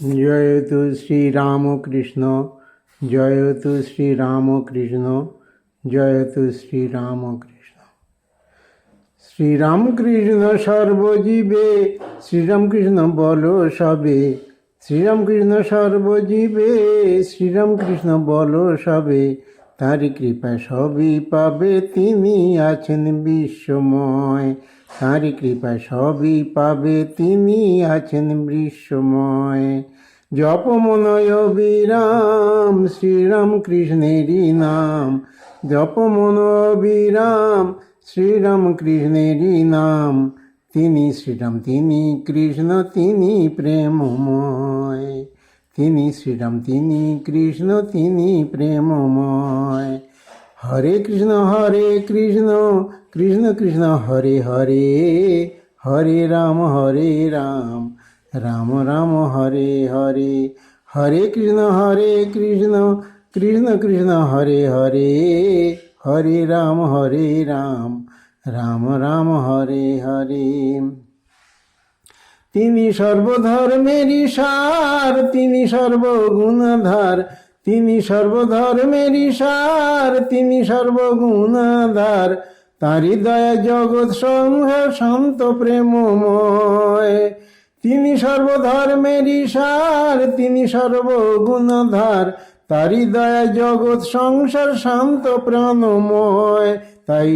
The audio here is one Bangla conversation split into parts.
জয়তু শ্রীরামকৃষ্ণ জয়তু শ্রীরামকৃষ্ণ জয়তু শ্রীরামকৃষ্ণ। শ্রীরামকৃষ্ণ সর্বজীবে, শ্রীরামকৃষ্ণ বল সবে। শ্রীরামকৃষ্ণ সর্বজীবে, শ্রীরামকৃষ্ণ বল সবে। তারি কৃপায় সবই পাবে, তিনি আছেন বিশ্বময়। তারি কৃপায় সবই পাবে, তিনি আছেন বিশ্বময়। জপ মনয় বিরাম শ্রীরাম কৃষ্ণেরই নাম। জপ মন বিরাম শ্রীরাম কৃষ্ণেরই নাম। তিনি শ্রীরাম, তিনি কৃষ্ণ, তিনি প্রেমময়। তিনি শ্রীরাম, তিনি কৃষ্ণ, তিনি প্রেমময়। হরে কৃষ্ণ হরে কৃষ্ণ কৃষ্ণ কৃষ্ণ, হরে হরে হরে রাম হরে রাম রাম রাম, হরে হরে হরে কৃষ্ণ হরে কৃষ্ণ কৃষ্ণ কৃষ্ণ, হরে হরে হরে রাম হরে রাম রাম রাম, হরে হরে। তিনি সর্বধর্মেরই সার তিনি সর্বগুণাধার। তিনি সর্বধর্মেরই সার তিনি সর্বগুণাধার। তারি দয়া জগৎ সংহার শান্ত প্রেমময়। তিনি সর্বধর্মেরই সার তিনি সর্বগুণাধার। তারি দয়া জগৎ সংসার শান্ত প্রাণময়। তাই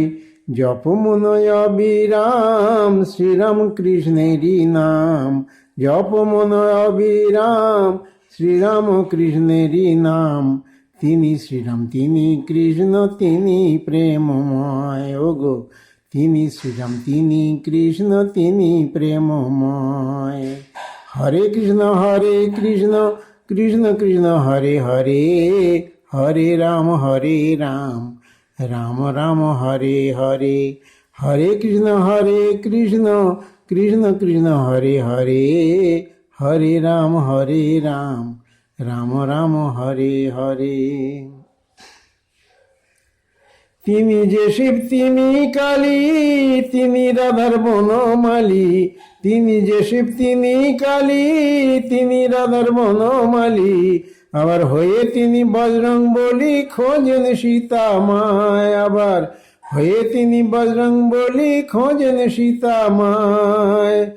জপ মনয় অবিরাম শ্রীরাম কৃষ্ণেরই নাম। জপ মনয় অবিরাম শ্রীরাম কৃষ্ণেরই নাম। তিনি শ্রীরাম, তিনি কৃষ্ণ, তিনি প্রেমময় গো তিনি শ্রীরাম, তিনি কৃষ্ণ, তিনি প্রেমময়। হরে কৃষ্ণ হরে কৃষ্ণ কৃষ্ণ কৃষ্ণ, হরে হরে। হরে রাম হরে রাম। রাম রাম হরে হরে হরে কৃষ্ণ হরে কৃষ্ণ কৃষ্ণ কৃষ্ণ, হরে হরে হরে রাম হরে রাম রাম রাম হরে হরে। তিনি যে শিব তিনি কালী তিনি রাধার বনমালী তিনি যে শিব তিনি কালী তিনি রাধার বনমালী আবার হয়ে তিনি বজরং বলি খোঁজেন সীতা মায়। আবার হয়ে তিনি বজরং বলি খোঁজেন সীতা মায়।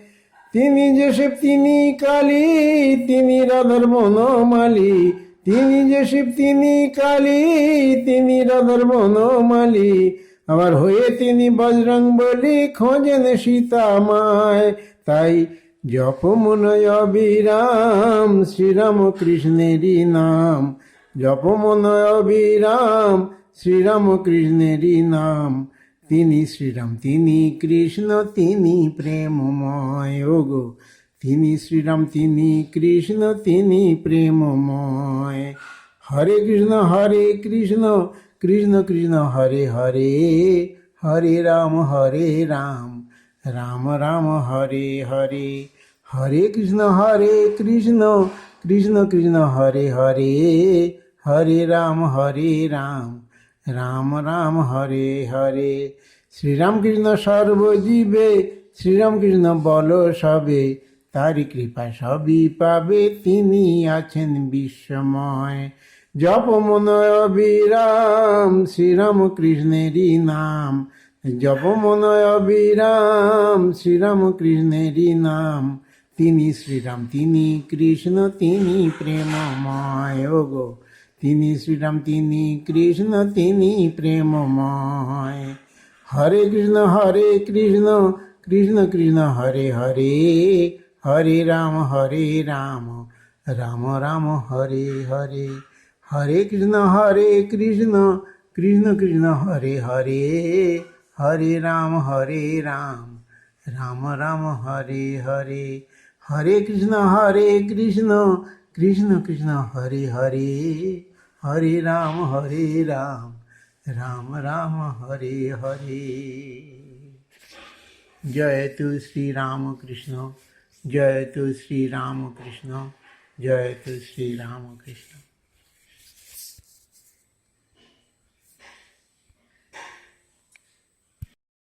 তিনি যে শিব, তিনি কালী, তিনি রাধার বনমালী। তিনি যে শিব, তিনি কালী, তিনি রাধার বনমালী। আবার হয়ে তিনি বজরং বলি খোঁজেন সীতা মায়। তাই জপ মনয় অবিরাম শ্রীরাম কৃষ্ণেরই নাম। জপ মনয় অবিরাম শ্রীরাম কৃষ্ণেরই নাম। তিনি শ্রীরাম, তিনি কৃষ্ণ, তিনি প্রেমময় গো তিনি শ্রীরাম, তিনি কৃষ্ণ, তিনি প্রেমময়। হরে কৃষ্ণ হরে কৃষ্ণ কৃষ্ণ কৃষ্ণ, হরে হরে হরে রাম হরে রাম। রাম রাম হরে হরে হরে কৃষ্ণ হরে কৃষ্ণ কৃষ্ণ কৃষ্ণ, হরে হরে হরে রাম হরে রাম রাম রাম হরে হরে। শ্রীরাম কৃষ্ণ সর্বজীবে শ্রীরাম কৃষ্ণ বল সবে, তারি কৃপা সবই পাবে, তিনি আছেন বিশ্বময়। জপ মনয় অবিরাম শ্রীরাম কৃষ্ণেরই নাম জপ মনয় অবিরাম শ্রীরাম কৃষ্ণেরই নাম। তিনি শ্রীরাম, তিনি কৃষ্ণ, তিনি প্রেমময় ওগো তিনি শ্রীরাম, তিনি কৃষ্ণ, তিনি প্রেম প্রেমময়। হরে কৃষ্ণ হরে কৃষ্ণ কৃষ্ণ কৃষ্ণ, হরে হরে হরে রাম হরে রাম। রাম রাম, হরে হরে হরে কৃষ্ণ হরে কৃষ্ণ কৃষ্ণ কৃষ্ণ, হরে হরে। হরে রাম হরে রাম রাম রাম হরে হরে হরে কৃষ্ণ হরে কৃষ্ণ কৃষ্ণ কৃষ্ণ হরে হরে হরে রাম হরে রাম রাম রাম হরে হরে জয় তু শ্রী রাম কৃষ্ণ জয় তু শ্রী রাম কৃষ্ণ জয় তু শ্রী রাম কৃষ্ণ